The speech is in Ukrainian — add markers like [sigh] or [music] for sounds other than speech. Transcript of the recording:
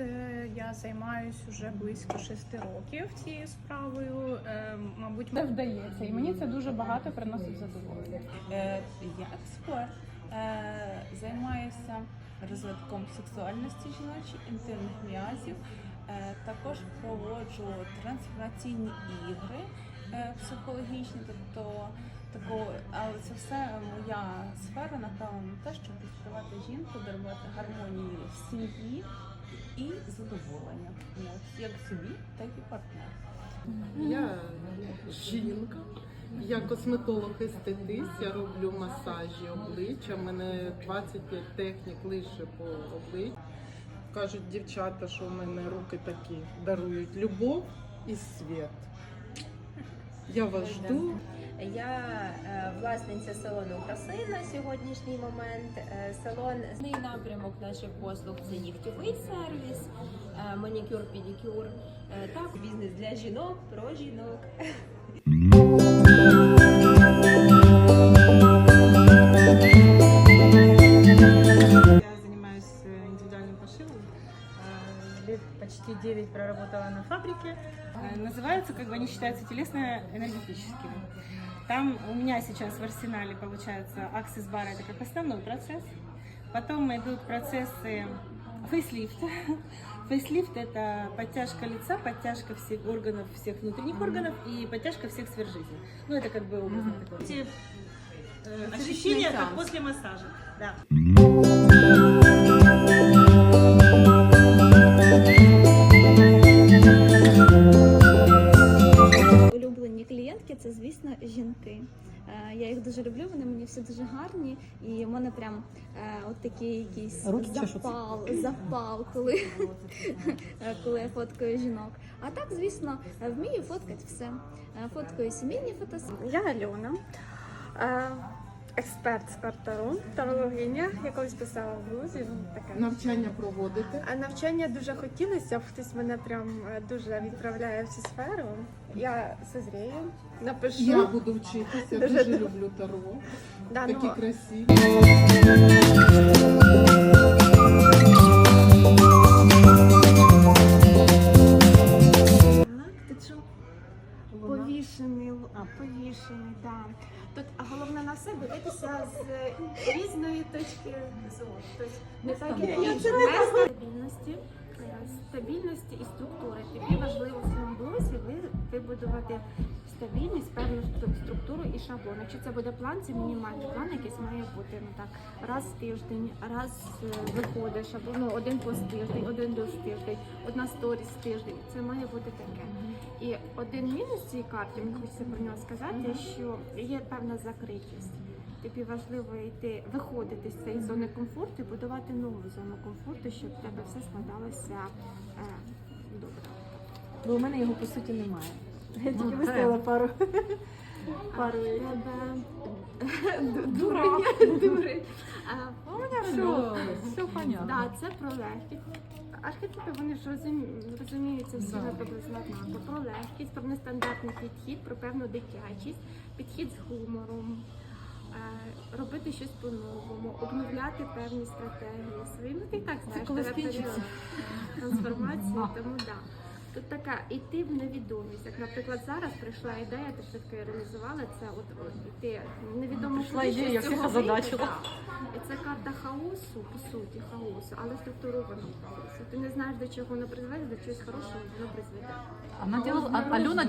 Е, Я займаюся вже близько шести років цією справою. Е, Мабуть, Це вдається, і мені це дуже багато приносить задоволення. Е, Я експерт, е, займаюся розвитком сексуальності жіночої, інтимних м'язів. Також проводжу трансформаційні ігри психологічні, тобто тако, але це все моя сфера, напевно, те, щоб відкривати жінку, дарувати гармонію в сім'ї і задоволення як собі, так і партнеру. Я жінка, я косметолог-естетист, я роблю масажі обличчя. У мене 25 технік лише по обличчю. Кажуть дівчата, що в мене руки такі дарують любов і світ. Я вас жду. Я е, власниця салону краси на сьогоднішній момент. Е, Салон напрямок наших послуг це нігтєвий сервіс, е, манікюр, педикюр. Так, бізнес для жінок про жінок. 9 проработала на фабрике. Э, Называются, как бы они считаются телесно-энергетическими. Там у меня сейчас в арсенале получается аксис бара это как основной процесс. Потом идут процессы фейслифта. Фейслифт [laughs] это подтяжка лица, подтяжка всех органов, всех внутренних органов и подтяжка всех сфер жизни. Ну это как бы образно такое. Э, ощущения как после массажа. Да. Звісно, жінки. Е, Я їх дуже люблю, вони мені всі дуже гарні, і в мене прям е, от такий якийсь запал, запал, коли, е, коли я фоткаю жінок. А так, звісно, вмію фоткати все. Е, Фоткаю сімейні фотосесії. Я Альона, експерт з Картару, тарологиня, я колись писала в грузі. Ну, таке. Навчання проводити. А навчання дуже хотілося, б, хтось мене прям е, дуже відправляє в цю сферу. Я созрію, напишу. Я буду вчитися, Дуже дуже люблю таро. Да, Такі ну, красиві. Повішений, да. Тут головне на все дивитися з різної точки зору. Тобто не так як стабільності, е, стабільності і структури. Тобі важливо в своєму блозі вибудувати стабільність, певну стру- структуру і шаблон. Якщо це буде план, це мінімальний план, якийсь має бути ну так раз в тиждень, раз е, виходить шаблон, ну, один пост тиждень, один до тиждень, одна сторіс тиждень. Це має бути таке. І один мінус цієї карти, мені хочеться про нього сказати, що є певна закритість. Тобі важливо йти, виходити з цієї зони комфорту і будувати нову зону комфорту, щоб в тебе все складалося е, добре. Бо у мене його по суті немає. Я тільки виставила пару. Пару дурень. дурень. А, У мене все, понятно. Да, це про легкість. Архетипи вони ж розуміються всі приблизно однаково. Про легкість, про нестандартний підхід, про певну дитячість, підхід з гумором, е, робити щось по-новому, обновляти певні стратегії свої. Ну ти так знаєш, трансформації, тому да. Тут така іти в невідомість. Як, наприклад, зараз прийшла ідея, ти все таки реалізувала це. От, от іти в невідомість. Прийшла ідея, я всіх озадачила. І це карта хаосу, по суті, хаосу, але структурованого хаосу. Ти не знаєш, до чого воно призведе, до чогось хорошого воно призведе. Она делала, а- Алена